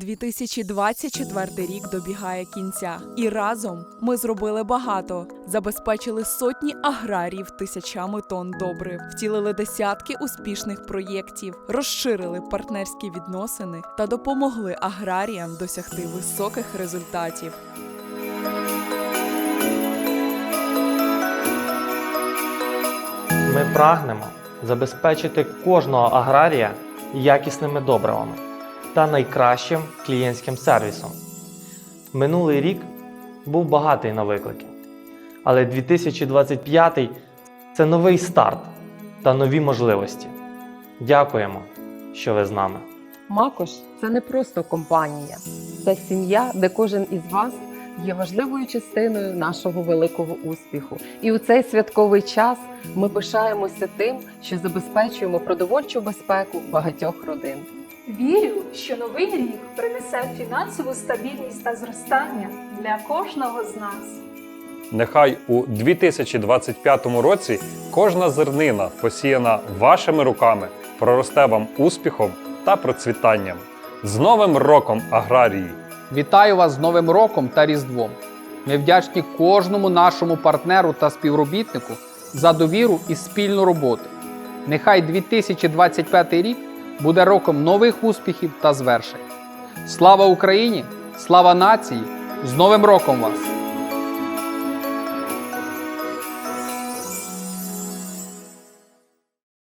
2024 рік добігає кінця, і разом ми зробили багато, забезпечили сотні аграріїв тисячами тонн добрив, втілили десятки успішних проєктів, розширили партнерські відносини та допомогли аграріям досягти високих результатів. Ми прагнемо забезпечити кожного аграрія якісними добривами та найкращим клієнтським сервісом. Минулий рік був багатий на виклики, але 2025 це новий старт та нові можливості. Дякуємо, що ви з нами. Макош це не просто компанія, це сім'я, де кожен із вас є важливою частиною нашого великого успіху. І у цей святковий час ми пишаємося тим, що забезпечуємо продовольчу безпеку багатьох родин. Вірю, що новий рік принесе фінансову стабільність та зростання для кожного з нас. Нехай у 2025 році кожна зернина, посіяна вашими руками, проросте вам успіхом та процвітанням. З Новим роком аграрії! Вітаю вас з Новим роком та Різдвом. Ми вдячні кожному нашому партнеру та співробітнику за довіру і спільну роботу. Нехай 2025 рік буде роком нових успіхів та звершень. Слава Україні! Слава нації! З Новим роком вас!